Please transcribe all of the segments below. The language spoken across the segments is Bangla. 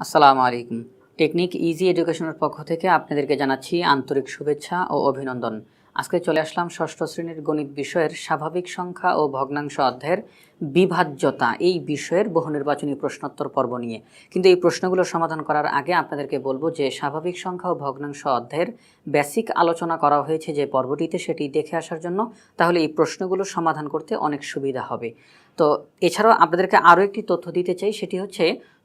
আসসালামু আলাইকুম। টেকনিক ইজি এডুকেশনের পক্ষ থেকে আপনাদেরকে জানাচ্ছি আন্তরিক শুভেচ্ছা ও অভিনন্দন। আজকে চলে আসলাম ষষ্ঠ শ্রেণির গণিত বিষয়ের স্বাভাবিক সংখ্যা ও ভগ্নাংশ অধ্যায়ের বিভাজ্যতা, এই বিষয়ের বহু নির্বাচনী প্রশ্নোত্তর পর্ব নিয়ে। কিন্তু এই প্রশ্নগুলো সমাধান করার আগে আপনাদেরকে বলব যে, স্বাভাবিক সংখ্যা ও ভগ্নাংশ অধ্যায়ের বেসিক আলোচনা করা হয়েছে যে পর্বটিতে সেটি দেখে আসার জন্য, তাহলে এই প্রশ্নগুলো সমাধান করতে অনেক সুবিধা হবে। তো এছাড়াও আপনাদেরকে আরও একটি তথ্য দিতে চাই, সেটি হচ্ছে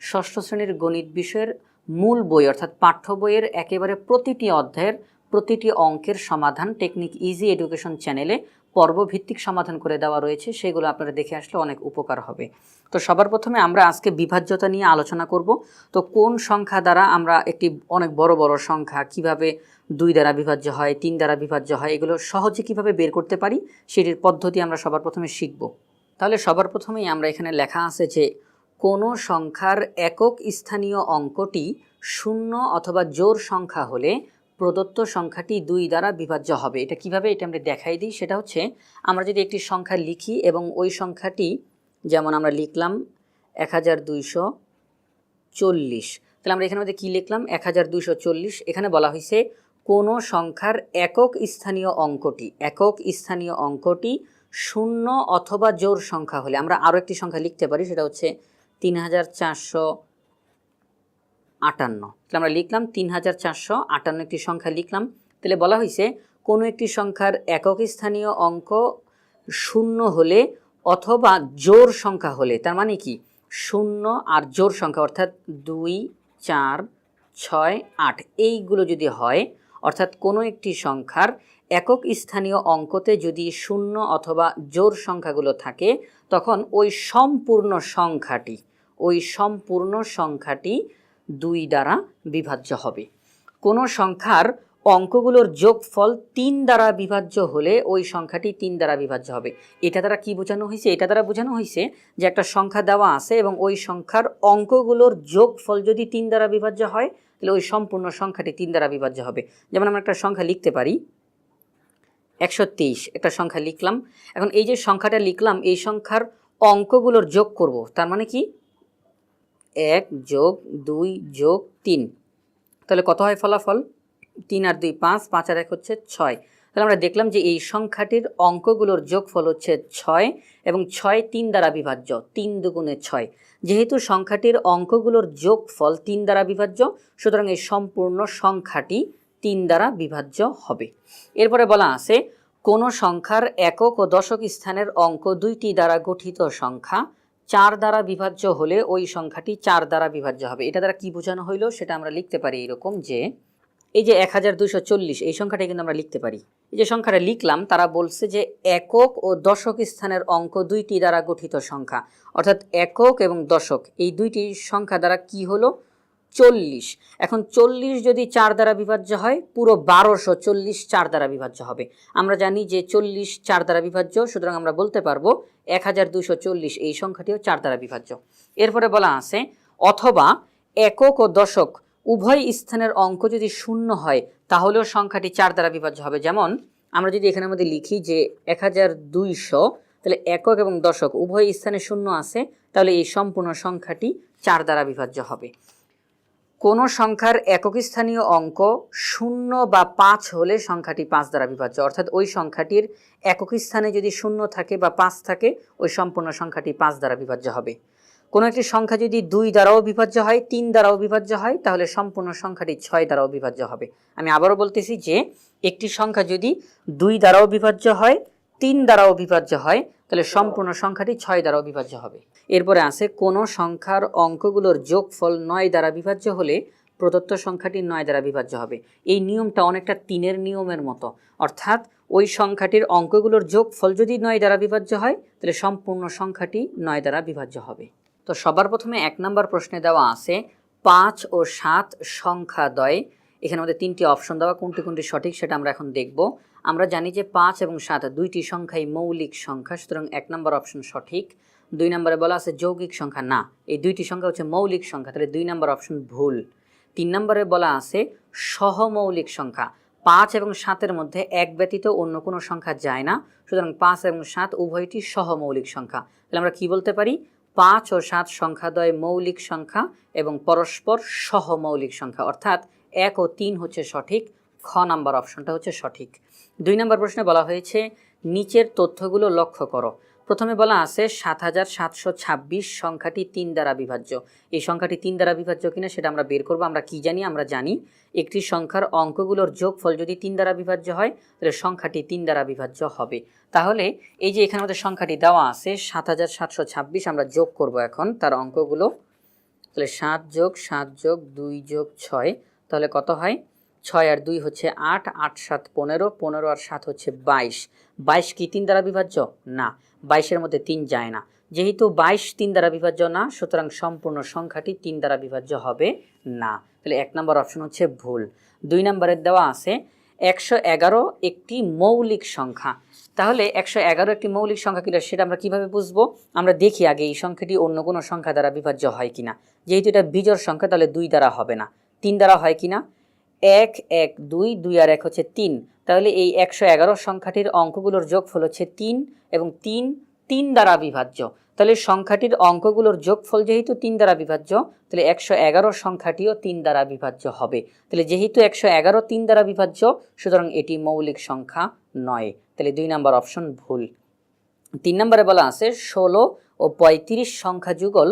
ষষ্ঠ শ্রেণির গণিত বিষয়ের মূল বই, অর্থাৎ পাঠ্য বইয়ের একেবারে প্রতিটি অধ্যায়ের প্রতিটি অঙ্কের সমাধান টেকনিক ইজি এডুকেশন চ্যানেলে পর্বভিত্তিক সমাধান করে দেওয়া রয়েছে, সেগুলো আপনারা দেখে আসলে অনেক উপকার হবে। তো সবার প্রথমে আমরা আজকে বিভাজ্যতা নিয়ে আলোচনা করব। তো কোন সংখ্যা দ্বারা আমরা একটি অনেক বড় বড় সংখ্যা, কীভাবে দুই দ্বারা বিভাজ্য হয়, তিন দ্বারা বিভাজ্য হয়, এগুলো সহজে কীভাবে বের করতে পারি, সেটির পদ্ধতি আমরা সবার প্রথমে শিখব। তাহলে সবার প্রথমেই আমরা এখানে লেখা আছে যে কোনো সংখ্যার একক স্থানীয় অঙ্কটি শূন্য অথবা জোর সংখ্যা হলে প্রদত্ত সংখ্যাটি দুই দ্বারা বিভাজ্য হবে। এটা কীভাবে এটা আমরা দেখাই দিই? সেটা হচ্ছে আমরা যদি একটি সংখ্যা লিখি এবং ওই সংখ্যাটি যেমন আমরা লিখলাম এক হাজার দুইশো চল্লিশ, তাহলে আমরা এখানে মধ্যে কী লিখলাম? এক হাজার দুইশো চল্লিশ। এখানে বলা হয়েছে কোনো সংখ্যার একক স্থানীয় অঙ্কটি, একক স্থানীয় অঙ্কটি শূন্য অথবা জোর সংখ্যা হলে, আমরা আরও একটি সংখ্যা লিখতে পারি, সেটা হচ্ছে তিন হাজার চারশো আটান্ন। তাহলে আমরা লিখলাম তিন হাজার চারশো আটান্ন একটি সংখ্যা লিখলাম। তাহলে বলা হয়েছে কোনো একটি সংখ্যার একক স্থানীয় অঙ্ক শূন্য হলে অথবা জোর সংখ্যা হলে, তার মানে কি? শূন্য আর জোর সংখ্যা, অর্থাৎ দুই, চার, ছয়, আট, এইগুলো যদি হয়, অর্থাৎ কোনো একটি সংখ্যার একক স্থানীয় অঙ্কতে যদি শূন্য অথবা জোর সংখ্যাগুলো থাকে, তখন ওই সম্পূর্ণ সংখ্যাটি, ওই সম্পূর্ণ সংখ্যাটি দুই দ্বারা বিভাজ্য হবে। কোনো সংখ্যার অঙ্কগুলোর যোগফল তিন দ্বারা বিভাজ্য হলে ওই সংখ্যাটি তিন দ্বারা বিভাজ্য হবে। এটা দ্বারা কি বোঝানো হয়েছে? এটা দ্বারা বোঝানো হয়েছে যে একটা সংখ্যা দেওয়া আছে এবং ওই সংখ্যার অঙ্কগুলোর যোগফল যদি তিন দ্বারা বিভাজ্য হয়, তাহলে ওই সম্পূর্ণ সংখ্যাটি তিন দ্বারা বিভাজ্য হবে। যেমন আমরা একটা সংখ্যা লিখতে পারি একশো তেইশ একটা সংখ্যা লিখলাম। এখন এই যে সংখ্যাটা লিখলাম, এই সংখ্যার অঙ্কগুলোর যোগ করব। তার মানে কি? এক যোগ দুই যোগ তিন। তাহলে কত হয় ফলাফল? তিন আর দুই পাঁচ পাঁচ আর এক হচ্ছে ছয়। তাহলে আমরা দেখলাম যে এই সংখ্যাটির অঙ্কগুলোর যোগফল হচ্ছে ছয় এবং ছয় তিন দ্বারা বিভাজ্য, তিন দুগুণে ছয়। যেহেতু সংখ্যাটির অঙ্কগুলোর যোগফল তিন দ্বারা বিভাজ্য, সুতরাং এই সম্পূর্ণ সংখ্যাটি তিন দ্বারা বিভাজ্য হবে। এরপরে বলা আছে, কোনো সংখ্যার একক ও দশক স্থানের অঙ্ক দুইটি দ্বারা গঠিত সংখ্যা চার দ্বারা বিভাজ্য হলে ওই সংখ্যাটি চার দ্বারা বিভাজ্য হবে। এটা দ্বারা কি বোঝানো হইল সেটা আমরা লিখতে পারি এরকম যে, এই যে এক হাজার দুইশো চল্লিশ, এই সংখ্যাটা কিন্তু আমরা লিখতে পারি। এই যে সংখ্যাটা লিখলাম, তারা বলছে যে একক ও দশক স্থানের অঙ্ক দুইটি দ্বারা গঠিত সংখ্যা। অর্থাৎ একক এবং দশক, এই দুইটি সংখ্যা দ্বারা কি হলো? চল্লিশ। এখন চল্লিশ যদি চার দ্বারা বিভাজ্য হয়, পুরো বারোশো চল্লিশ চার দ্বারা বিভাজ্য হবে। আমরা জানি যে চল্লিশ চার দ্বারা বিভাজ্য, সুতরাং আমরা বলতে পারব এক হাজার দুশো চল্লিশ, এই সংখ্যাটিও চার দ্বারা বিভাজ্য। এরপরে বলা আছে, অথবা একক ও দশক উভয় স্থানের অঙ্ক যদি শূন্য হয়, তাহলেও সংখ্যাটি চার দ্বারা বিভাজ্য হবে। যেমন, আমরা যদি এখানের মধ্যে লিখি যে এক হাজার দুইশো, তাহলে একক এবং দশক উভয় স্থানে শূন্য আছে, তাহলে এই সম্পূর্ণ সংখ্যাটি চার দ্বারা বিভাজ্য হবে। কোনো সংখ্যার একক স্থানীয় অঙ্ক শূন্য বা পাঁচ হলে সংখ্যাটি পাঁচ দ্বারা বিভাজ্য। অর্থাৎ ওই সংখ্যাটির একক স্থানে যদি শূন্য থাকে বা পাঁচ থাকে, ওই সম্পূর্ণ সংখ্যাটি পাঁচ দ্বারা বিভাজ্য হবে। কোনো একটি সংখ্যা যদি দুই দ্বারাও বিভাজ্য হয়, তিন দ্বারাও বিভাজ্য হয়, তাহলে সম্পূর্ণ সংখ্যাটি ছয় দ্বারাও বিভাজ্য হবে। আমি আবারও বলতেছি যে, একটি সংখ্যা যদি দুই দ্বারাও বিভাজ্য হয়, তিন দ্বারাও বিভাজ্য হয় তাহলে সম্পূর্ণ সংখ্যাটি ছয় দ্বারা বিভাজ্য হবে। এরপরে আছে, কোনো সংখ্যার অঙ্কগুলোর যোগফল নয় দ্বারা বিভাজ্য হলে প্রদত্ত সংখ্যাটি নয় দ্বারা বিভাজ্য হবে। এই নিয়মটা অনেকটা তিনের নিয়মের মতো। অর্থাৎ ওই সংখ্যাটির অঙ্কগুলোর যোগফল যদি নয় দ্বারা বিভাজ্য হয়, তাহলে সম্পূর্ণ সংখ্যাটি নয় দ্বারা বিভাজ্য হবে। তো সবার প্রথমে এক নম্বর প্রশ্নে দেওয়া আছে, পাঁচ ও সাত সংখ্যা দয় এখানে আমাদের তিনটি অপশন দেওয়া, কোনটি কোনটি সঠিক সেটা আমরা এখন দেখব। আমরা জানি যে পাঁচ এবং সাত দুইটি সংখ্যাই মৌলিক সংখ্যা, সুতরাং এক নম্বর অপশন সঠিক। দুই নম্বরে বলা আছে যৌগিক সংখ্যা, না, এই দুইটি সংখ্যা হচ্ছে মৌলিক সংখ্যা, তাহলে দুই নম্বর অপশন ভুল। তিন নম্বরে বলা আছে সহমৌলিক সংখ্যা, পাঁচ এবং সাতের মধ্যে এক ব্যতীত অন্য কোনো সংখ্যা যায় না, সুতরাং পাঁচ এবং সাত উভয়টি সহমৌলিক সংখ্যা। তাহলে আমরা কি বলতে পারি? পাঁচ ও সাত সংখ্যাদ্বয় মৌলিক সংখ্যা এবং পরস্পর সহ মৌলিক সংখ্যা। অর্থাৎ এক ও তিন হচ্ছে সঠিক, খ নাম্বার অপশনটা হচ্ছে সঠিক। দুই নম্বর প্রশ্নে বলা হয়েছে, নিচের তথ্যগুলো লক্ষ্য করো। প্রথমে বলা আছে, সাত হাজার সাতশো ছাব্বিশ সংখ্যাটি তিন দ্বারা বিভাজ্য। এই সংখ্যাটি তিন দ্বারা বিভাজ্য কিনা সেটা আমরা বের করব, আমরা কি জানি, আমরা জানি একটি সংখ্যার অঙ্কগুলোর যোগফল যদি তিন দ্বারা বিভাজ্য হয়, তাহলে সংখ্যাটি তিন দ্বারা বিভাজ্য হবে। তাহলে এই যে এখানে আমাদের সংখ্যাটি দেওয়া আছে, সাত হাজার সাতশো ছাব্বিশ আমরা যোগ করব এখন, তার অঙ্কগুলো। তাহলে সাত যোগ সাত যোগ দুই যোগ ছয়, তাহলে কত হয়? ছয় আর দুই হচ্ছে আট আট, সাত, পনেরো পনেরো আর সাত হচ্ছে বাইশ। বাইশ কি তিন দ্বারা বিভাজ্য? না, বাইশের মধ্যে তিন যায় না। যেহেতু বাইশ তিন দ্বারা বিভাজ্য না, সুতরাং সম্পূর্ণ সংখ্যাটি তিন দ্বারা বিভাজ্য হবে না। তাহলে এক নম্বর অপশন হচ্ছে ভুল। দুই নম্বরের দেওয়া আছে একশো এগারো একটি মৌলিক সংখ্যা। তাহলে একশো এগারো একটি মৌলিক সংখ্যা কিনা সেটা আমরা কীভাবে বুঝব? আমরা দেখি আগে এই সংখ্যাটি অন্য কোনো সংখ্যা দ্বারা বিভাজ্য হয় কিনা। যেহেতু এটা বিজোড় সংখ্যা, তাহলে দুই দ্বারা হবে না। তিন দ্বারা হয় কিনা? এক এক, দুই দুই আর এক হচ্ছে তিন। তাহলে এই একশো এগারো সংখ্যাটির অঙ্কগুলোর যোগফল হচ্ছে তিন এবং তিন তিন দ্বারা বিভাজ্য। তাহলে সংখ্যাটির অঙ্কগুলোর যোগফল যেহেতু তিন দ্বারা বিভাজ্য, তাহলে একশো এগারো সংখ্যাটিও তিন দ্বারা বিভাজ্য হবে। তাহলে যেহেতু একশো এগারো তিন দ্বারা বিভাজ্য, সুতরাং এটি মৌলিক সংখ্যা নয়। তাহলে দুই নম্বর অপশন ভুল। তিন নম্বরে বলা আছে, ষোলো ও পঁয়ত্রিশ সংখ্যা যুগল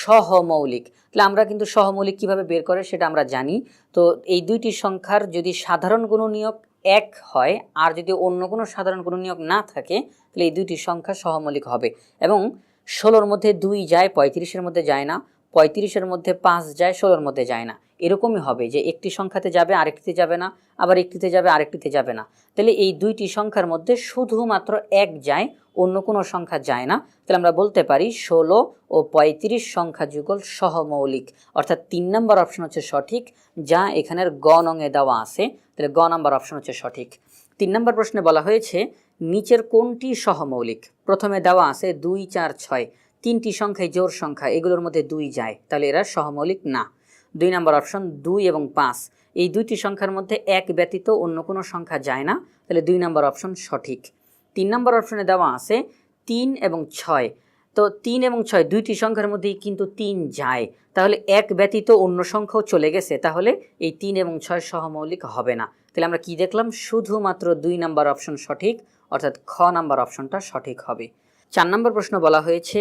সহমৌলিক। তাহলে আমরা কিন্তু সহমৌলিক কীভাবে বের করে সেটা আমরা জানি। তো এই দুইটি সংখ্যার যদি সাধারণ গুণনীয়ক এক হয়, আর যদি অন্য কোনো সাধারণ গুণনীয়ক না থাকে, তাহলে এই দুইটি সংখ্যা সহমৌলিক হবে। এবং ষোলোর মধ্যে দুই যায়, পঁয়ত্রিশের মধ্যে যায় না, পঁয়ত্রিশের মধ্যে পাঁচ যায়, ষোলোর মধ্যে যায় না। এরকমই হবে যে একটি সংখ্যাতে যাবে, আরেকটিতে যাবে না, আবার একটিতে যাবে, আরেকটিতে যাবে না। তাহলে এই দুইটি সংখ্যার মধ্যে শুধুমাত্র এক যায়, অন্য কোনো সংখ্যা যায় না। তাহলে আমরা বলতে পারি ষোলো ও পঁয়ত্রিশ সংখ্যা যুগল সহমৌলিক। অর্থাৎ তিন নম্বর অপশন হচ্ছে সঠিক, যা এখানের গ দেওয়া আছে। তাহলে গ নম্বর অপশন হচ্ছে সঠিক। তিন নম্বর প্রশ্নে বলা হয়েছে, নিচের কোনটি সহমৌলিক? প্রথমে দেওয়া আছে দুই, চার, ছয়। তিনটি সংখ্যায় জোর সংখ্যা, এগুলোর মধ্যে দুই যায়। তাহলে এরা সহমৌলিক না। দুই নম্বর অপশন দুই এবং পাঁচ। এই দুইটি সংখ্যার মধ্যে এক ব্যতীত অন্য কোনো সংখ্যা যায় না। তাহলে দুই নম্বর অপশন সঠিক। তিন নম্বর অপশনে দেওয়া আছে তিন এবং ছয়। তো তিন এবং ছয় দুইটি সংখ্যার মধ্যেই কিন্তু তিন যায়। তাহলে এক ব্যতীত অন্য সংখ্যাও চলে গেছে। তাহলে এই তিন এবং ছয় সহমৌলিক হবে না। তাহলে আমরা কি দেখলাম? শুধুমাত্র দুই নম্বর অপশন সঠিক, অর্থাৎ খ নাম্বার অপশনটা সঠিক হবে। চার নম্বর প্রশ্ন বলা হয়েছে,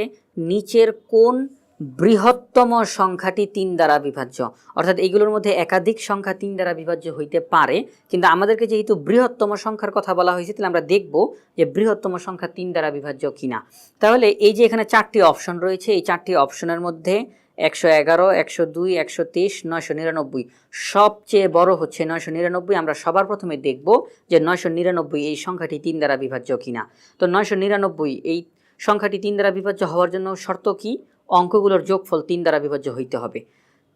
নিচের কোন বৃহত্তম সংখ্যাটি তিন দ্বারা বিভাজ্য। অর্থাৎ এইগুলোর মধ্যে একাধিক সংখ্যা তিন দ্বারা বিভাজ্য হইতে পারে। কিন্তু আমাদেরকে যেহেতু বৃহত্তম সংখ্যার কথা বলা হয়েছে, তাহলে আমরা দেখব যে বৃহত্তম সংখ্যা তিন দ্বারা বিভাজ্য কিনা। তাহলে এই যে এখানে চারটি অপশন রয়েছে, এই চারটি অপশনের মধ্যে একশো এগারো, একশো দুই, একশো তেইশ, নয়শো নিরানব্বই। সবচেয়ে বড় হচ্ছে নয়শো নিরানব্বই। আমরা সবার প্রথমে দেখব যে নয়শো নিরানব্বই এই সংখ্যাটি তিন দ্বারা বিভাজ্য কিনা। তো নয়শো নিরানব্বই এই সংখ্যাটি তিন দ্বারা বিভাজ্য হওয়ার জন্য শর্ত কি? অঙ্কগুলোর যোগফল তিন দ্বারা বিভাজ্য হইতে হবে।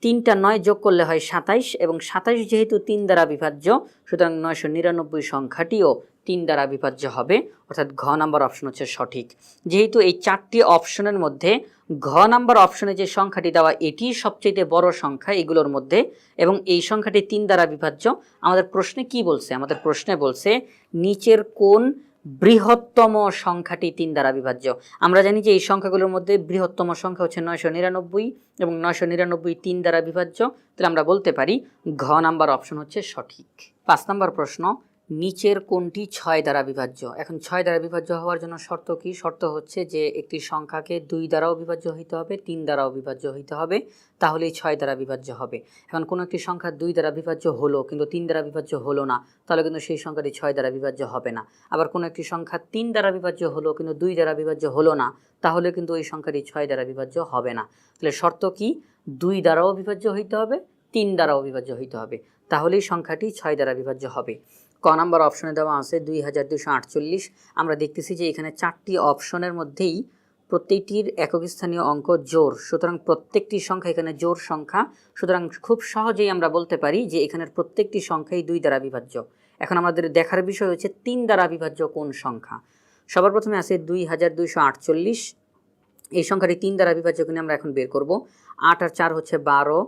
তিনটা নয় যোগ করলে হয় সাতাইশ এবং সাতাইশ যেহেতু তিন দ্বারা বিভাজ্য, সুতরাং নয়শো নিরানব্বই সংখ্যাটিও তিন দ্বারা বিভাজ্য হবে, অর্থাৎ ঘ নাম্বার অপশন হচ্ছে সঠিক। যেহেতু এই চারটি অপশনের মধ্যে ঘ নাম্বার অপশনে যে সংখ্যাটি দেওয়া, এটি সবচেয়ে বড় সংখ্যা এগুলোর মধ্যে, এবং এই সংখ্যাটি তিন দ্বারা বিভাজ্য। আমাদের প্রশ্নে কি বলছে? আমাদের প্রশ্নে বলছে, নিচের কোন বৃহত্তম সংখ্যাটি তিন দ্বারা বিভাজ্য। আমরা জানি যে এই সংখ্যাগুলোর মধ্যে বৃহত্তম সংখ্যা হচ্ছে নয়শো নিরানব্বই এবং নয়শো নিরানব্বই তিন দ্বারা বিভাজ্য। তাহলে আমরা বলতে পারি ঘ নাম্বার অপশন হচ্ছে সঠিক। পাঁচ নাম্বার প্রশ্ন নিচের কোনটি ছয় দ্বারা বিভাজ্য? এখন ছয় দ্বারা বিভাজ্য হওয়ার জন্য শর্ত কি? শর্ত হচ্ছে যে একটি সংখ্যাকে দুই দ্বারাও বিভাজ্য হইতে হবে, তিন দ্বারাও বিভাজ্য হইতে হবে, তাহলেই ছয় দ্বারা বিভাজ্য হবে। এখন কোনো একটি সংখ্যা দুই দ্বারা বিভাজ্য হলো, কিন্তু তিন দ্বারা বিভাজ্য হলো না, তাহলে কিন্তু সেই সংখ্যাটি ছয় দ্বারা বিভাজ্য হবে না। আবার কোনো একটি সংখ্যা তিন দ্বারা বিভাজ্য হলো, কিন্তু দুই দ্বারা বিভাজ্য হলো না, তাহলে কিন্তু ওই সংখ্যাটি ছয় দ্বারা বিভাজ্য হবে না। তাহলে শর্ত কি? দুই দ্বারাও বিভাজ্য হইতে হবে, তিন দ্বারাও বিভাজ্য হইতে হবে, তাহলেই সংখ্যাটি ছয় দ্বারা বিভাজ্য হবে। ক নাম্বার অপশনে দেওয়া আছে দুই হাজার দুশো আটচল্লিশ। আমরা দেখতেছি যে এখানে চারটি অপশনের মধ্যেই প্রত্যেকটির একক স্থানীয় অঙ্ক জোর সুতরাং প্রত্যেকটি সংখ্যা এখানে জোর সংখ্যা। সুতরাং খুব সহজেই আমরা বলতে পারি যে এখানের প্রত্যেকটি সংখ্যাই দুই দ্বারা বিভাজ্য। এখন আমাদের দেখার বিষয় হচ্ছে তিন দ্বারা বিভাজ্য কোন সংখ্যা। সবার প্রথমে আছে দুই হাজার দুইশো আটচল্লিশ। এই সংখ্যাটি তিন দ্বারা বিভাজ্য কিনা আমরা এখন বের করব। আট আর চার হচ্ছে বারো।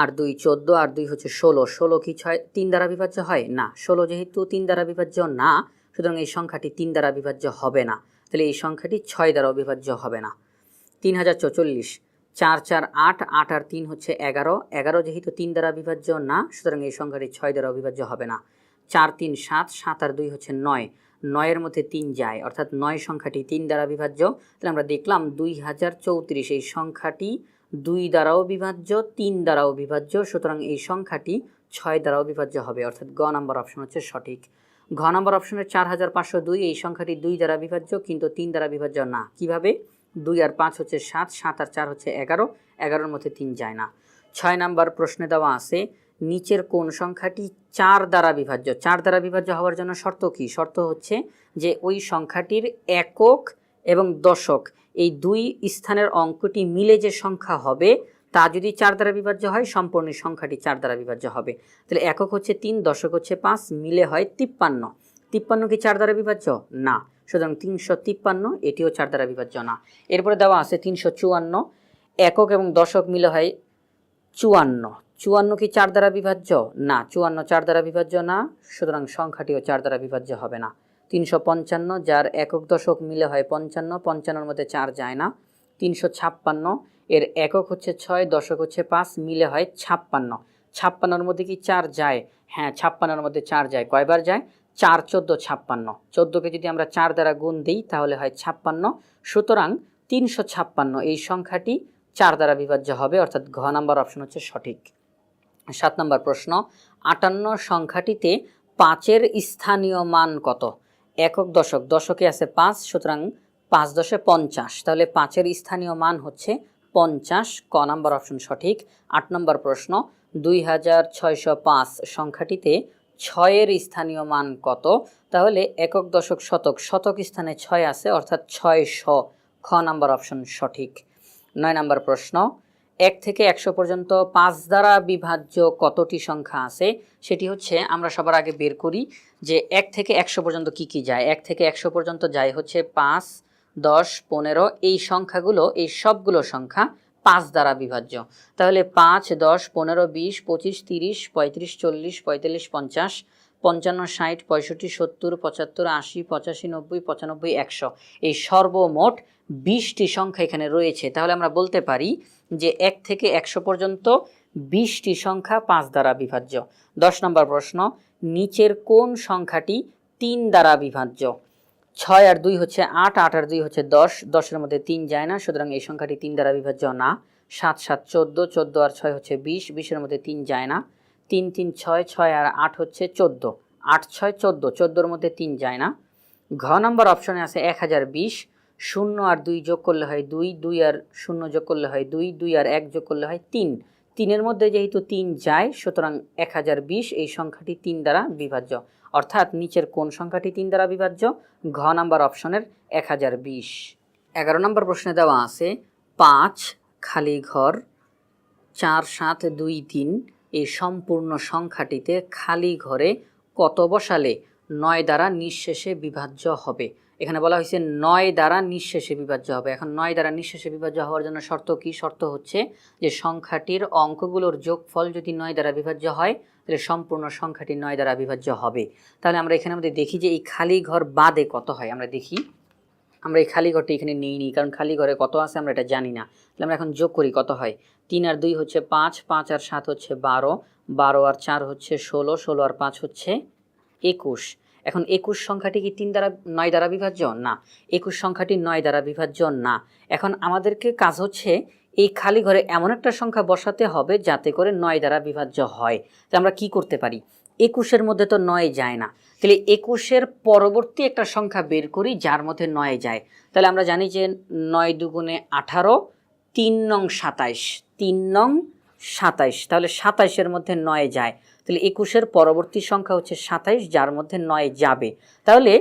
আর দুই চোদ্দ, আর দুই হচ্ছে ষোলো। ষোলো কি ছয়? তিন দ্বারা বিভাজ্য হয়? না, ষোলো যেহেতু তিন দ্বারা বিভাজ্য না, সুতরাং এই সংখ্যাটি তিন দ্বারা বিভাজ্য হবে না। তাহলে এই সংখ্যাটি ছয় দ্বারা বিভাজ্য হবে না। তিন হাজার চৌচল্লিশ, চার চার, আট আট আর তিন হচ্ছে এগারো। এগারো যেহেতু তিন দ্বারা বিভাজ্য না, সুতরাং এই সংখ্যাটি ছয় দ্বারা অবিভাজ্য হবে না। চার, তিন, সাত সাত আর দুই হচ্ছে নয়। নয়ের মধ্যে তিন যায়, অর্থাৎ নয় সংখ্যাটি তিন দ্বারা বিভাজ্য। তাহলে আমরা দেখলাম দুই হাজার চৌত্রিশ, এই সংখ্যাটি দুই দ্বারাও বিভাজ্য, তিন দ্বারাও বিভাজ্য, সুতরাং এই সংখ্যাটি ছয় দ্বারাও বিভাজ্য হবে, অর্থাৎ গ নাম্বার অপশন হচ্ছে সঠিক। ঘ নাম্বার অপশনের চার হাজার পাঁচশো দুই, এই সংখ্যাটি দুই দ্বারা বিভাজ্য, কিন্তু তিন দ্বারা বিভাজ্য না। কীভাবে? দুই আর পাঁচ হচ্ছে সাত সাত আর চার হচ্ছে এগারো, এগারোর মধ্যে তিন যায় না। ছয় নাম্বার প্রশ্নে দেওয়া আছে, নিচের কোন সংখ্যাটি চার দ্বারা বিভাজ্য? চার দ্বারা বিভাজ্য হওয়ার জন্য শর্ত কি? শর্ত হচ্ছে যে ওই সংখ্যাটির একক এবং দশক এই দুই স্থানের অঙ্কটি মিলে যে সংখ্যা হবে, তা যদি চার দ্বারা বিভাজ্য হয়, সম্পূর্ণ সংখ্যাটি চার দ্বারা বিভাজ্য হবে। তাহলে একক হচ্ছে তিন, দশক হচ্ছে পাঁচ, মিলে হয় তিপ্পান্ন। তিপ্পান্ন কি চার দ্বারা বিভাজ্য? না। সুতরাং তিনশো তিপ্পান্ন, এটিও চার দ্বারা বিভাজ্য না। এরপরে দেওয়া আছে তিনশো চুয়ান্ন। একক এবং দশক মিলে হয় চুয়ান্ন। চুয়ান্ন কি চার দ্বারা বিভাজ্য? না। চুয়ান্ন চার দ্বারা বিভাজ্য না। সুতরাং সংখ্যাটিও চার দ্বারা বিভাজ্য হবে না। তিনশো পঞ্চান্ন, যার একক দশক মিলে হয় পঞ্চান্ন, পঞ্চান্নর মধ্যে চার যায় না। তিনশো ছাপ্পান্ন, এর একক হচ্ছে ছয়, দশক হচ্ছে পাঁচ, মিলে হয় ছাপ্পান্ন। ছাপ্পান্নর মধ্যে কি চার যায়? হ্যাঁ ছাপ্পান্নর মধ্যে চার যায়। কয়বার যায়? চার, চোদ্দ, ছাপ্পান্ন। চোদ্দোকে যদি আমরা চার দ্বারা গুণ দিই, তাহলে হয় ছাপ্পান্ন। সুতরাং তিনশো ছাপ্পান্ন, এই সংখ্যাটি চার দ্বারা বিভাজ্য হবে, অর্থাৎ ঘ নাম্বার অপশন হচ্ছে সঠিক। সাত নম্বর প্রশ্ন, আটান্ন সংখ্যাটিতে পাঁচের স্থানীয় মান কত? একক দশক, দশকে আছে পাঁচ, সুতরাং পাঁচ দশে পঞ্চাশ। তাহলে পাঁচের স্থানীয় মান হচ্ছে পঞ্চাশ, ক নাম্বার অপশন সঠিক। আট নম্বর প্রশ্ন, দুই হাজার ছয়শো পাঁচ সংখ্যাটিতে ছয়ের স্থানীয় মান কত? তাহলে একক দশক শতক শতক স্থানে ছয় আছে, অর্থাৎ ছয় শ খ নাম্বার অপশন সঠিক। নয় নম্বর প্রশ্ন এক থেকে একশো পর্যন্ত পাঁচ দ্বারা বিভাজ্য কতটি সংখ্যা আছে, সেটি হচ্ছে আমরা সবার আগে বের করি যে এক থেকে একশো পর্যন্ত কি কি যায়। এক থেকে একশো পর্যন্ত যায় হচ্ছে পাঁচ, দশ, পনেরো, এই সংখ্যাগুলো, এই সবগুলো সংখ্যা পাঁচ দ্বারা বিভাজ্য। তাহলে পাঁচ, দশ, পনেরো, বিশ, পঁচিশ, তিরিশ, পঁয়ত্রিশ, চল্লিশ, পঁয়তাল্লিশ, পঞ্চাশ পঞ্চান্ন, ষাট, পঁয়ষট্টি, সত্তর, পঁচাত্তর, আশি, পঁচাশি, নব্বই, পঁচানব্বই, একশো। এই সর্বমোট বিশটি সংখ্যা এখানে রয়েছে। তাহলে আমরা বলতে পারি যে এক থেকে একশো পর্যন্ত বিশটি সংখ্যা পাঁচ দ্বারা বিভাজ্য। দশ নম্বর প্রশ্ন, নিচের কোন সংখ্যাটি তিন দ্বারা বিভাজ্য? ছয় আর দুই হচ্ছে আট আট আর দুই হচ্ছে দশ। দশের মধ্যে তিন যায় না, সুতরাং এই সংখ্যাটি তিন দ্বারা বিভাজ্য না। সাত সাত, চোদ্দ চোদ্দ আর ছয় হচ্ছে বিশ। বিশের মধ্যে তিন যায় না। তিন তিন, ছয় ছয় আর আট হচ্ছে চোদ্দ। আট, ছয়, চোদ্দ। চোদ্দোর মধ্যে তিন যায় না। ঘ নম্বর অপশনে আছে এক হাজার বিশ। শূন্য আর দুই যোগ করলে হয় দুই দুই আর শূন্য যোগ করলে হয় দুই দুই আর এক যোগ করলে হয় তিন। তিনের মধ্যে যেহেতু তিন যায়, সুতরাং এক হাজার বিশ এই সংখ্যাটি তিন দ্বারা বিভাজ্য। অর্থাৎ নিচের কোন সংখ্যাটি তিন দ্বারা বিভাজ্য? ঘ নাম্বার অপশনের এক হাজার বিশ। এগারো নম্বর প্রশ্নে দেওয়া আছে, পাঁচ, খালি ঘর, চার, সাত, দুই, তিন এই সম্পূর্ণ সংখ্যাটিতে খালি ঘরে কত বসালে নয় দ্বারা নিঃশেষে বিভাজ্য হবে? এখানে বলা হয়েছে নয় দ্বারা নিঃশেষে বিভাজ্য হবে। এখন নয় দ্বারা নিঃশেষে বিভাজ্য হওয়ার জন্য শর্ত কি? শর্ত হচ্ছে যে সংখ্যাটির অঙ্কগুলোর যোগফল যদি নয় দ্বারা বিভাজ্য হয়, তাহলে সম্পূর্ণ সংখ্যাটি নয় দ্বারা বিভাজ্য হবে। তাহলে আমরা এখানে আমাদের দেখি যে এই খালি ঘর বাদে কত হয়? আমরা দেখি আমরা এই খালি ঘরটি এখানে নিই, কারণ খালি ঘরে কত আছে আমরা এটা জানি না। তাহলে আমরা এখন যোগ করি, কত হয়? তিন আর দুই হচ্ছে পাঁচ পাঁচ আর সাত হচ্ছে বারো বারো আর চার হচ্ছে ষোলো ষোলো আর পাঁচ হচ্ছে একুশ। এখন একুশ সংখ্যাটি কি তিন দ্বারা, নয় দ্বারা বিভাজ্য? না। একুশ সংখ্যাটি নয় দ্বারা বিভাজ্য না। এখন আমাদেরকে কাজ হচ্ছে এই খালি ঘরে এমন একটা সংখ্যা বসাতে হবে যাতে করে নয় দ্বারা বিভাজ্য হয়। তো আমরা কি করতে পারি? একুশের মধ্যে তো নয় যায় না। তাহলে একুশের পরবর্তী একটা সংখ্যা বের করি, যার মধ্যে নয় যায়। তাহলে আমরা জানি যে নয় দুগুণে আঠারো, তিন নং সাতাইশ, তিন নং সাতাইশ। তাহলে সাতাইশের মধ্যে নয় যায়। তাহলে একুশের পরবর্তী সংখ্যা হচ্ছে সাতাইশ, যার মধ্যে নয় যাবে। তাহলে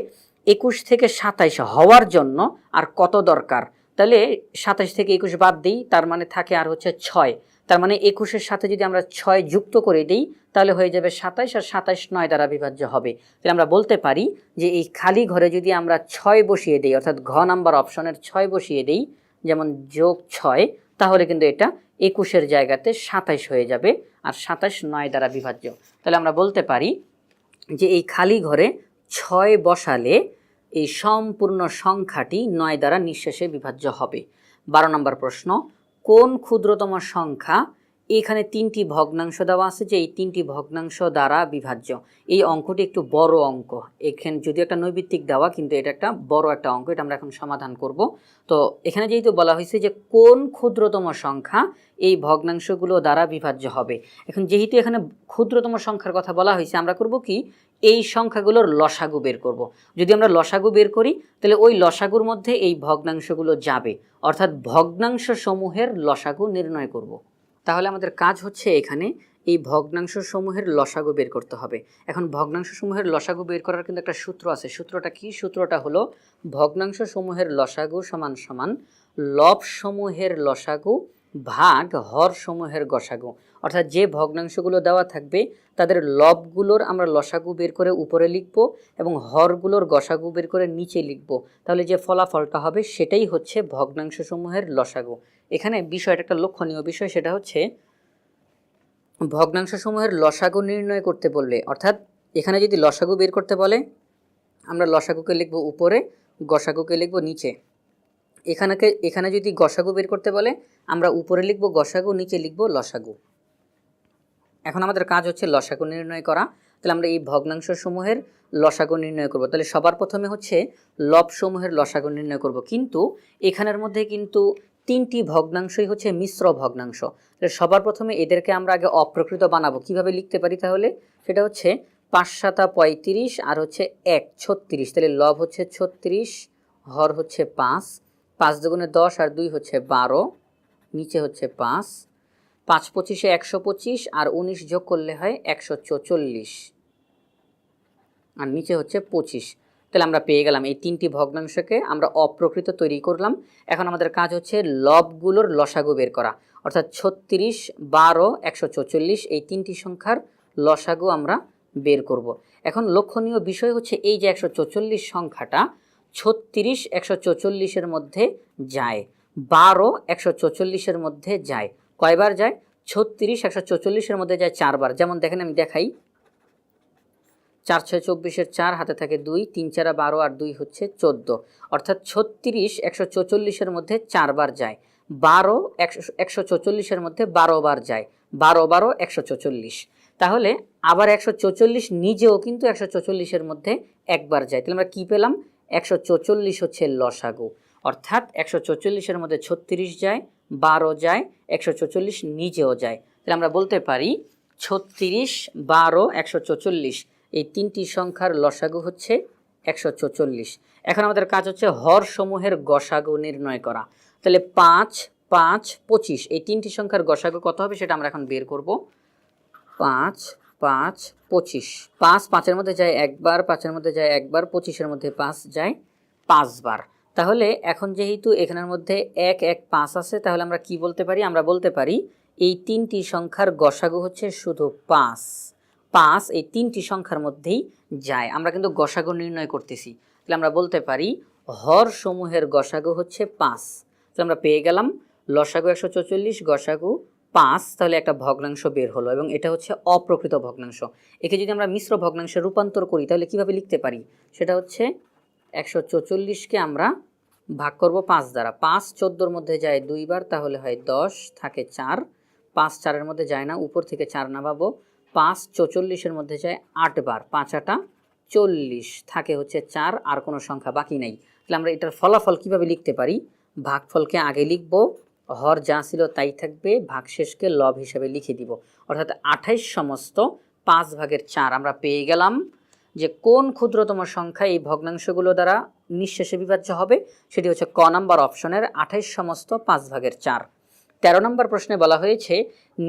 একুশ থেকে সাতাইশ হওয়ার জন্য আর কত দরকার? তাহলে সাতাইশ থেকে একুশ বাদ দিই, তার মানে থাকে আর হচ্ছে ছয়। তার মানে একুশের সাথে যদি আমরা ছয় যুক্ত করে দিই, তাহলে হয়ে যাবে সাতাইশ আর সাতাইশ নয় দ্বারা বিভাজ্য হবে। তাহলে আমরা বলতে পারি যে এই খালি ঘরে যদি আমরা ছয় বসিয়ে দিই, অর্থাৎ ঘ নাম্বার অপশনের ছয় বসিয়ে দিই, যেমন যোগ ছয়, তাহলে কিন্তু এটা একুশের জায়গাতে সাতাইশ হয়ে যাবে আর সাতাইশ নয় দ্বারা বিভাজ্য। তাহলে আমরা বলতে পারি যে এই খালি ঘরে ছয় বসালে এই সম্পূর্ণ সংখ্যাটি নয় দ্বারা নিঃশেষে বিভাজ্য হবে। বারো নম্বর প্রশ্ন কোন ক্ষুদ্রতম সংখ্যা? এখানে তিনটি ভগ্নাংশ দেওয়া আছে যে এই তিনটি ভগ্নাংশ দ্বারা বিভাজ্য। এই অঙ্কটি একটু বড় অঙ্ক। এখানে যদি একটা নৈবিত্তিক দেওয়া, কিন্তু এটা একটা বড় একটা অঙ্ক, এটা আমরা এখন সমাধান করব। তো এখানে যেহেতু বলা হয়েছে যে কোন ক্ষুদ্রতম সংখ্যা এই ভগ্নাংশগুলো দ্বারা বিভাজ্য হবে, এখন যেহেতু এখানে ক্ষুদ্রতম সংখ্যার কথা বলা হয়েছে, আমরা করব কি? এই সংখ্যাগুলোর লসাগু বের করব। যদি আমরা লসাগু বের করি, তাহলে ওই লসাগুর মধ্যে এই ভগ্নাংশগুলো যাবে। অর্থাৎ ভগ্নাংশ সমূহের লসাগু নির্ণয় করব। তাহলে আমাদের কাজ হচ্ছে এখানে এই ভগ্নাংশ সমূহের লসাগু বের করতে হবে। এখন ভগ্নাংশ সমূহের লসাগু বের করার কিন্তু একটা সূত্র আছে। সূত্রটা কি? সূত্রটা হলো ভগ্নাংশ সমূহের লসাগু সমান সমান লব সমূহের লসাগু ভাগ হর সমূহের গসাগু। অর্থাৎ যে ভগ্নাংশগুলো দেওয়া থাকবে, তাদের লবগুলোর আমরা লসাগু বের করে উপরে লিখব এবং হরগুলোর গসাগু বের করে নিচে লিখব। তাহলে যে ফলাফলটা হবে সেটাই হচ্ছে ভগ্নাংশ সমূহের লসাগু। এখানে বিষয়টা একটা লক্ষণীয় বিষয়, সেটা হচ্ছে ভগ্নাংশ সমূহের লসাগু নির্ণয় করতে বললে, অর্থাৎ এখানে যদি লসাগু বের করতে বলে, আমরা লসাগুকে লিখব উপরে, গসাগুকে লিখব নিচে। এখানেকে, এখানে যদি গসাগু বের করতে বলে, আমরা উপরে লিখব গসাগু, নিচে লিখব লসাগু। এখন আমাদের কাজ হচ্ছে লসাগু নির্ণয় করা। তাহলে আমরা এই ভগ্নাংশ সমূহের লসাগু নির্ণয় করব। তাহলে সবার প্রথমে হচ্ছে লব সমূহের লসাগু নির্ণয় করব। কিন্তু এখানের মধ্যে কিন্তু তিনটি ভগ্নাংশই হচ্ছে মিশ্র ভগ্নাংশ। তাহলে সবার প্রথমে এদেরকে আমরা আগে অপ্রকৃত বানাবো। কীভাবে লিখতে পারি তাহলে? সেটা হচ্ছে পাঁচ সাতা পঁয়ত্রিশ আর হচ্ছে এক ছত্রিশ। তাহলে লব হচ্ছে ছত্রিশ, হর হচ্ছে পাঁচ পাঁচ দুগুণে দশ আর দুই হচ্ছে বারো, নিচে হচ্ছে পাঁচ। পাঁচ পঁচিশে একশো পঁচিশ আর উনিশ যোগ করলে হয় একশো চৌচল্লিশ। আর নিচে হচ্ছে পঁচিশ। তাহলে আমরা পেয়ে গেলাম এই তিনটি ভগ্নাংশকে, আমরা অপ্রকৃত তৈরি করলাম। এখন আমাদের কাজ হচ্ছে লবগুলোর লসাগু বের করা। অর্থাৎ ছত্রিশ, বারো, একশো চৌচল্লিশ, এই তিনটি সংখ্যার লসাগু আমরা বের করব। এখন লক্ষণীয় বিষয় হচ্ছে এই যে একশো চৌচল্লিশ সংখ্যাটা, ছত্রিশ, একশো চৌচল্লিশের মধ্যে যায়, বারো, একশো চৌচল্লিশের মধ্যে যায়। কয়বার যায়? ছত্রিশ, একশো চৌচল্লিশের মধ্যে যায় চারবার। যেমন দেখেন, আমি দেখাই। চার ছয় চব্বিশের চার, হাতে থাকে দুই, তিন চারা বারো আর দুই হচ্ছে চোদ্দ। অর্থাৎ ছত্রিশ, একশো চৌচল্লিশের মধ্যে চারবার যায়। বারো, একশো একশো চৌচল্লিশের মধ্যে বারো বার যায়। বারো বারো, একশো চৌচল্লিশ। তাহলে আবার একশো চৌচল্লিশ নিজেও কিন্তু একশো চৌচল্লিশের মধ্যে একবার যায়। তাহলে আমরা কী পেলাম? একশো চৌচল্লিশ হচ্ছে লসাগু। অর্থাৎ একশো চৌচল্লিশের মধ্যে ছত্রিশ যায় বারো যায়, একশো চৌচল্লিশ নিজেও যায়। তাহলে আমরা বলতে পারি ছত্রিশ বারো, একশো এই তিনটি সংখ্যার লসাগু হচ্ছে একশো এখন আমাদের কাজ হচ্ছে হর সমূহের গসাগু নির্ণয় করা। তাহলে পাঁচ পাঁচ, পঁচিশ। এই তিনটি সংখ্যার গসাগু কত হবে সেটা আমরা এখন বের করব। পাঁচ পাঁচ, পঁচিশ। পাঁচ, পাঁচের মধ্যে যায় একবার, পাঁচের মধ্যে যায় একবার, পঁচিশের মধ্যে পাঁচ যায় পাঁচবার। তাহলে এখন যেহেতু এখানের মধ্যে এক এক, পাঁচ আছে, তাহলে আমরা কি বলতে পারি? আমরা বলতে পারি এই তিনটি সংখ্যার গসাগু হচ্ছে শুধু পাঁচ। পাঁচ এই তিনটি সংখ্যার মধ্যেই যায়। আমরা কিন্তু গসাগু নির্ণয় করতেছি। তাহলে আমরা বলতে পারি হর সমূহের গসাগু হচ্ছে পাঁচ। তাহলে আমরা পেয়ে গেলাম লসাগু একশো চৌচল্লিশ, গসাগু পাঁচ। তাহলে একটা ভগ্নাংশ বের হলো এবং এটা হচ্ছে অপ্রকৃত ভগ্নাংশ। একে যদি আমরা মিশ্র ভগ্নাংশে রূপান্তর করি, তাহলে কীভাবে লিখতে পারি? সেটা হচ্ছে একশো আমরা ভাগ করব পাঁচ দ্বারা। পাঁচ চোদ্দোর মধ্যে যায় দুইবার, তাহলে হয় দশ থাকে চার। পাঁচ চারের মধ্যে যায় না, উপর থেকে চার নামাবো। পাঁচ চৌচল্লিশের মধ্যে যায় আটবার, পাঁচ আটা চল্লিশ থাকে হচ্ছে চার, আর কোনো সংখ্যা বাকি নেই। তাহলে আমরা এটার ফলাফল কীভাবে লিখতে পারি? ভাগফলকে আগে লিখব, হর যা ছিল তাই থাকবে, ভাগশেষকে লব হিসাবে লিখে দিব। অর্থাৎ আঠাইশ সমস্ত পাঁচ ভাগের চার আমরা পেয়ে গেলাম। যে কোন ক্ষুদ্রতম সংখ্যা এই ভগ্নাংশগুলো দ্বারা নিঃশেষে বিভাজ্য হবে, সেটি হচ্ছে ক নাম্বার অপশনের আঠাইশ সমস্ত পাঁচ ভাগের চার। তেরো নম্বর প্রশ্নে বলা হয়েছে,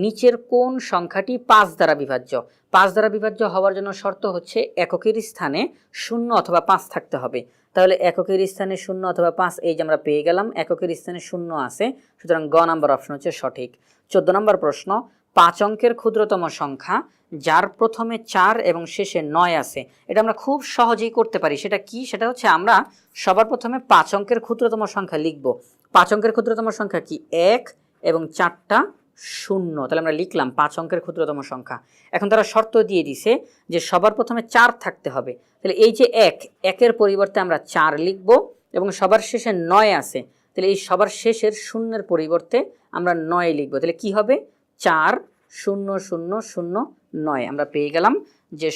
নিচের কোন সংখ্যাটি পাঁচ দ্বারা বিভাজ্য? পাঁচ দ্বারা বিভাজ্য হওয়ার জন্য শর্ত হচ্ছে এককের স্থানে শূন্য অথবা পাঁচ থাকতে হবে। তাহলে এককের স্থানে শূন্য অথবা পাঁচ, এই যে আমরা পেয়ে গেলাম, এককের স্থানে শূন্য আছে, সুতরাং গ নাম্বার অপশন হচ্ছে সঠিক। চোদ্দ নম্বর প্রশ্ন পাঁচ অঙ্কের ক্ষুদ্রতম সংখ্যা, যার প্রথমে চার এবং শেষে নয় আছে, এটা আমরা খুব সহজেই করতে পারি। সেটা কি? সেটা হচ্ছে আমরা সবার প্রথমে পাঁচ অঙ্কের ক্ষুদ্রতম সংখ্যা লিখব। পাঁচ অঙ্কের ক্ষুদ্রতম সংখ্যা কি? এক এবং চারটা শূন্য। তাহলে আমরা লিখলাম পাঁচ অঙ্কের ক্ষুদ্রতম সংখ্যা। এখন তারা শর্ত দিয়ে দিছে যে সবার প্রথমে চার থাকতে হবে। তাহলে এই যে এক, একের পরিবর্তে আমরা চার লিখব এবং সবার শেষে নয় আছে। তাহলে এই সবার শেষের শূন্যের পরিবর্তে আমরা নয় লিখব। তাহলে কি হবে? চার, শূন্য শূন্য শূন্য, নয়। আমরা পেয়ে গেলাম যে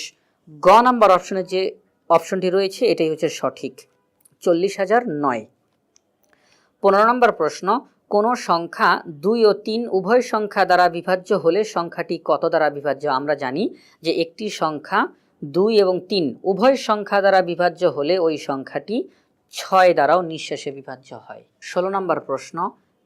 গ নাম্বার অপশনে যে অপশনটি রয়েছে, এটাই হচ্ছে সঠিক। চল্লিশ হাজার নয়। পনেরো নম্বর প্রশ্ন, কোনো সংখ্যা দুই ও তিন উভয় সংখ্যা দ্বারা বিভাজ্য হলে সংখ্যাটি কত দ্বারা বিভাজ্য? আমরা জানি যে একটি সংখ্যা দুই এবং তিন উভয় সংখ্যা দ্বারা বিভাজ্য হলে ওই সংখ্যাটি ছয় দ্বারাও নিঃশেষে বিভাজ্য হয়। ষোলো নম্বর প্রশ্ন,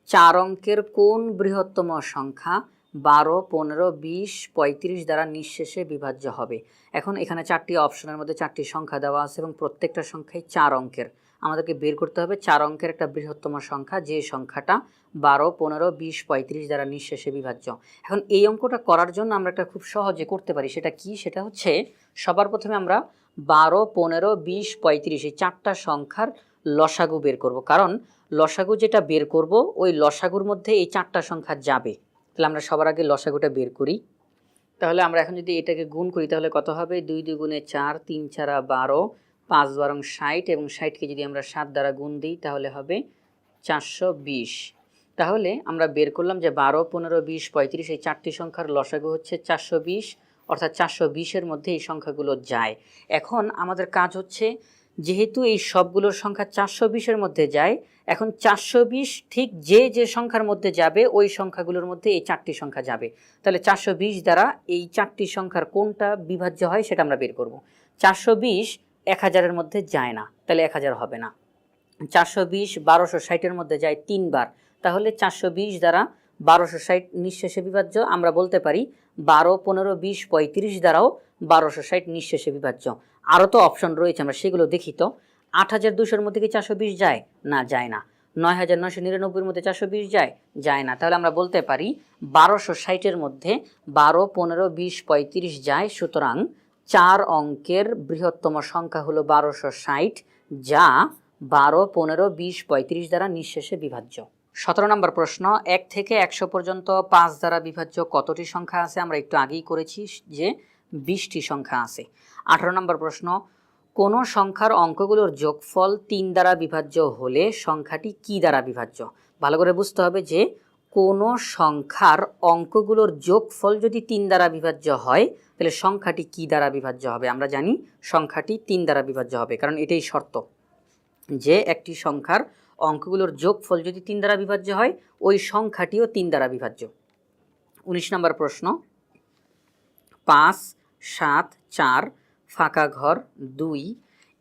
চার অঙ্কের কোন বৃহত্তম সংখ্যা বারো, পনেরো, বিশ, পঁয়ত্রিশ দ্বারা নিঃশেষে বিভাজ্য হবে। এখন এখানে চারটি অপশনের মধ্যে চারটি সংখ্যা দেওয়া আছে এবং প্রত্যেকটা সংখ্যাই চার অঙ্কের। আমাদেরকে বের করতে হবে চার অঙ্কের একটা বৃহত্তম সংখ্যা, যে সংখ্যাটা বারো, পনেরো, বিশ, পঁয়ত্রিশ দ্বারা নিঃশেষে বিভাজ্য। এখন এই অঙ্কটা করার জন্য আমরা একটা খুব সহজে করতে পারি। সেটা কি? সেটা হচ্ছে সবার প্রথমে আমরা বারো, পনেরো, বিশ, পঁয়ত্রিশ এই চারটা সংখ্যার লসাগু বের করব। কারণ লসাগু যেটা বের করব, ওই লসাগুর মধ্যে এই চারটা সংখ্যা যাবে। তাহলে আমরা সবার আগে লসাগুটা বের করি। তাহলে আমরা এখন যদি এটাকে গুণ করি, তাহলে কত হবে? দুই দুই গুণে চার, তিন চারা বারো, পাঁচ বারং ষাট এবং ষাটকে যদি আমরা সাত দ্বারা গুণ দিই, তাহলে হবে চারশো বিশ। তাহলে আমরা বের করলাম যে বারো, পনেরো, বিশ, পঁয়ত্রিশ, এই চারটি সংখ্যার লসাগু হচ্ছে চারশো বিশ, অর্থাৎ চারশো বিশের মধ্যে এই সংখ্যাগুলো যায়। এখন আমাদের কাজ হচ্ছে যেহেতু এই সবগুলোর সংখ্যা চারশো বিশের মধ্যে যায়, এখন চারশো বিশ ঠিক যে যে সংখ্যার মধ্যে যাবে, ওই সংখ্যাগুলোর মধ্যে এই চারটি সংখ্যা যাবে। তাহলে চারশো বিশ দ্বারা এই চারটি সংখ্যার কোনটা বিভাজ্য হয় সেটা আমরা বের করব। চারশো বিশ এক হাজারের মধ্যে যায় না, তাহলে এক হাজার হবে না। চারশো বিশ বারোশো ষাটের মধ্যে যায় তিনবার, তাহলে চারশো বিশ দ্বারা বারোশো ষাট নিঃশেষে বিভাজ্য, আমরা বলতে পারি বারো, পনেরো, বিশ, পঁয়ত্রিশ দ্বারাও বারোশো ষাট নিঃশেষে বিভাজ্য। আরও তো অপশন রয়েছে, আমরা সেগুলো দেখি তো। আট হাজার দুশোর মধ্যে কি চারশো বিশ যায়? না যায় না। নয় হাজার নয়শো নিরানব্বইয়ের মধ্যে চারশো বিশ যায়? যায় না। তাহলে আমরা বলতে পারি বারোশো ষাটের মধ্যে বারো, পনেরো, বিশ, পঁয়ত্রিশ যায়। সুতরাং চার অঙ্কের বৃহত্তম সংখ্যা হলো বারোশো ষাট, যা বারো, পনেরো, বিশ, পঁয়ত্রিশ দ্বারা নিঃশেষে বিভাজ্য। সতেরো নম্বর প্রশ্ন, এক থেকে একশো পর্যন্ত পাঁচ দ্বারা বিভাজ্য কতটি সংখ্যা আছে? আমরা একটু আগেই করেছি যে বিশটি সংখ্যা আছে। আঠারো নম্বর প্রশ্ন, কোনো সংখ্যার অঙ্কগুলোর যোগফল তিন দ্বারা বিভাজ্য হলে সংখ্যাটি কি দ্বারা বিভাজ্য? ভালো করে বুঝতে হবে যে, কোনো সংখ্যার অঙ্কগুলোর যোগফল যদি তিন দ্বারা বিভাজ্য হয়, তাহলে সংখ্যাটি কি দ্বারা বিভাজ্য হবে? আমরা জানি সংখ্যাটি তিন দ্বারা বিভাজ্য হবে, কারণ এটাই শর্ত। যে একটি সংখ্যার অঙ্কগুলোর যোগফল যদি তিন দ্বারা বিভাজ্য হয়, ওই সংখ্যাটিও তিন দ্বারা বিভাজ্য। উনিশ নম্বর প্রশ্ন, পাঁচ সাত, চার, ফাঁকা ঘর, দুই।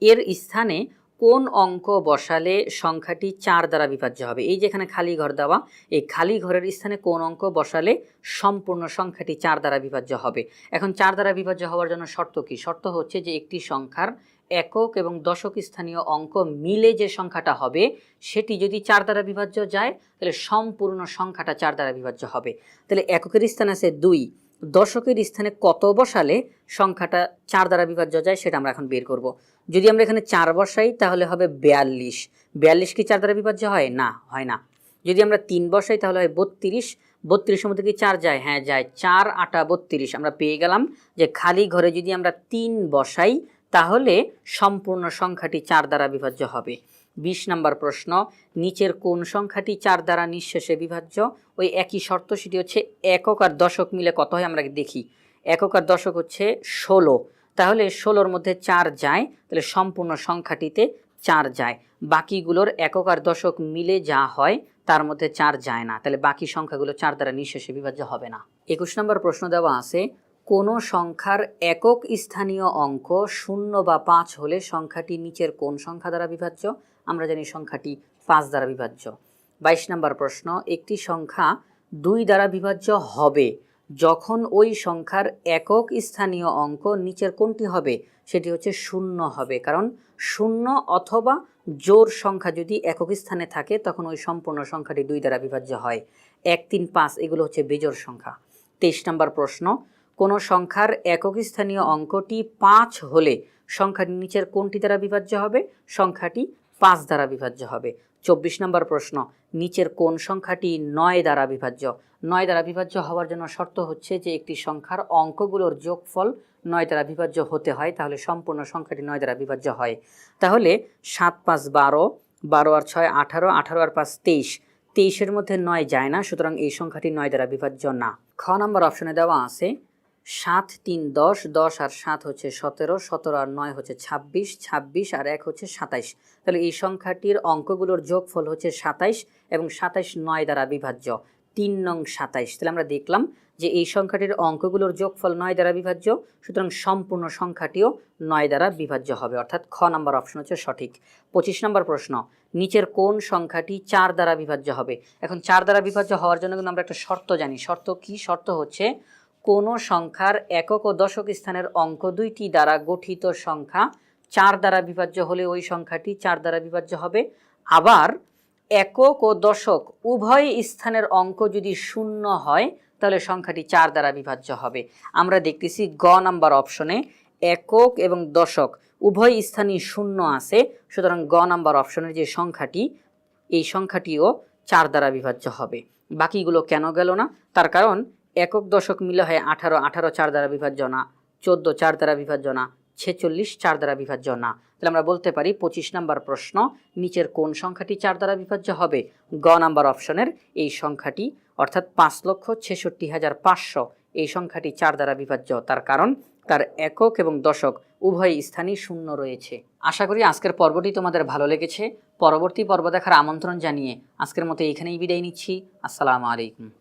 এর স্থানে কোন অঙ্ক বসালে সংখ্যাটি চার দ্বারা বিভাজ্য হবে? এই যেখানে খালি ঘর দেওয়া, এই খালি ঘরের স্থানে কোন অঙ্ক বসালে সম্পূর্ণ সংখ্যাটি চার দ্বারা বিভাজ্য হবে? এখন চার দ্বারা বিভাজ্য হওয়ার জন্য শর্ত কি? শর্ত হচ্ছে যে একটি সংখ্যার একক এবং দশক স্থানীয় অঙ্ক মিলে যে সংখ্যাটা হবে, সেটি যদি চার দ্বারা বিভাজ্য যায়, তাহলে সম্পূর্ণ সংখ্যাটা চার দ্বারা বিভাজ্য হবে। তাহলে এককের স্থান আছে দুই। দশকের স্থানে কত বসালে সংখ্যাটা চার দ্বারা বিভাজ্য যায় সেটা আমরা এখন বের করব। যদি আমরা এখানে চার বসাই, তাহলে হবে বিয়াল্লিশ। বিয়াল্লিশ কি চার দ্বারা বিভাজ্য হয়? না হয় না। যদি আমরা তিন বসাই, তাহলে হয় বত্রিশ। বত্রিশের মধ্যে কি চার যায়? হ্যাঁ যায়। চার, আটা, বত্রিশ। আমরা পেয়ে গেলাম যে খালি ঘরে যদি আমরা তিন বসাই, তাহলে সম্পূর্ণ সংখ্যাটি চার দ্বারা বিভাজ্য হবে। বিশ নম্বর প্রশ্ন, নিচের কোন সংখ্যাটি চার দ্বারা নিঃশেষে বিভাজ্য? ওই একই শর্ত, সেটি হচ্ছে একক আর দশক মিলে কত হয় আমরা দেখি। একক আর দশক হচ্ছে ষোলো। তাহলে ষোলোর মধ্যে চার যায়, তাহলে সম্পূর্ণ সংখ্যাটিতে চার যায়। বাকিগুলোর একক আর দশক মিলে যা হয়, তার মধ্যে চার যায় না। তাহলে বাকি সংখ্যাগুলো চার দ্বারা নিঃশেষে বিভাজ্য হবে না। একুশ নম্বর প্রশ্ন দেওয়া আছে, কোনো সংখ্যার একক স্থানীয় অঙ্ক শূন্য বা পাঁচ হলে সংখ্যাটি নিচের কোন সংখ্যা দ্বারা বিভাজ্য? আমরা জানি সংখ্যাটি পাঁচ দ্বারা বিভাজ্য। বাইশ নম্বর প্রশ্ন, একটি সংখ্যা দুই দ্বারা বিভাজ্য হবে যখন ওই সংখ্যার একক স্থানীয় অঙ্ক নিচের কোনটি হবে? সেটি হচ্ছে শূন্য হবে। কারণ শূন্য অথবা জোর সংখ্যা যদি একক স্থানে থাকে, তখন ওই সম্পূর্ণ সংখ্যাটি দুই দ্বারা বিভাজ্য হয়। এক, তিন, পাঁচ, এগুলো হচ্ছে বেজোর সংখ্যা। তেইশ নম্বর প্রশ্ন, কোনো সংখ্যার একক স্থানীয় অঙ্কটি পাঁচ হলে সংখ্যাটি নিচের কোনটি দ্বারা বিভাজ্য হবে? সংখ্যাটি পাঁচ দ্বারা বিভাজ্য হবে। চব্বিশ নম্বর প্রশ্ন, নিচের কোন সংখ্যাটি নয় দ্বারা বিভাজ্য? নয় দ্বারা বিভাজ্য হওয়ার জন্য শর্ত হচ্ছে যে একটি সংখ্যার অঙ্কগুলোর যোগফল নয় দ্বারা বিভাজ্য হতে হয়, তাহলে সম্পূর্ণ সংখ্যাটি নয় দ্বারা বিভাজ্য হয়। তাহলে সাত পাঁচ বারো বারো আর ছয় আঠারো আঠারো আর পাঁচ তেইশ। তেইশের মধ্যে নয় যায় না, সুতরাং এই সংখ্যাটি নয় দ্বারা বিভাজ্য না। খ নম্বর অপশনে দেওয়া আছে সাত, তিন, দশ দশ আর সাত হচ্ছে সতেরো সতেরো আর নয় হচ্ছে ছাব্বিশ ছাব্বিশ আর এক হচ্ছে সাতাইশ। তাহলে এই সংখ্যাটির অঙ্কগুলোর যোগফল হচ্ছে সাতাইশ এবং সাতাইশ নয় দ্বারা বিভাজ্য। তিন নং সাতাইশ। তাহলে আমরা দেখলাম যে এই সংখ্যাটির অঙ্কগুলোর যোগফল নয় দ্বারা বিভাজ্য, সুতরাং সম্পূর্ণ সংখ্যাটিও নয় দ্বারা বিভাজ্য হবে। অর্থাৎ খ নম্বর অপশন হচ্ছে সঠিক। পঁচিশ নম্বর প্রশ্ন, নিচের কোন সংখ্যাটি চার দ্বারা বিভাজ্য হবে? এখন চার দ্বারা বিভাজ্য হওয়ার জন্য কিন্তু আমরা একটা শর্ত জানি। শর্ত কি? শর্ত হচ্ছে কোনো সংখ্যার একক ও দশক স্থানের অঙ্ক দুইটি দ্বারা গঠিত সংখ্যা, চার দ্বারা বিভাজ্য হলে ওই সংখ্যাটি চার দ্বারা বিভাজ্য হবে। আবার একক ও দশক উভয় স্থানের অঙ্ক যদি শূন্য হয়, তাহলে সংখ্যাটি চার দ্বারা বিভাজ্য হবে। আমরা দেখতেছি গ নাম্বার অপশনে একক এবং দশক উভয় স্থানই শূন্য আছে, সুতরাং গ নাম্বার অপশনের যে সংখ্যাটি, এই সংখ্যাটিও চার দ্বারা বিভাজ্য হবে। বাকিগুলো কেন গেল না? তার কারণ একক দশক মিলে হয় আঠারো আঠারো চার দ্বারা বিভাজ্য না চোদ্দ চার দ্বারা বিভাজ্য না ছেচল্লিশ চার দ্বারা বিভাজ্য না তাহলে আমরা বলতে পারি পঁচিশ নাম্বার প্রশ্ন, নিচের কোন সংখ্যাটি চার দ্বারা বিভাজ্য হবে? গ নাম্বার অপশনের, এই সংখ্যাটি অর্থাৎ পাঁচ লক্ষ ছেষট্টি হাজার পাঁচশো, এই সংখ্যাটি চার দ্বারা বিভাজ্য। তার কারণ, তার একক এবং দশক উভয় স্থানই শূন্য রয়েছে। আশা করি আজকের পর্বটি তোমাদের ভালো লেগেছে। পরবর্তী পর্ব দেখার আমন্ত্রণ জানিয়ে আজকের মতো এখানেই বিদায় নিচ্ছি। আসসালামু আলাইকুম।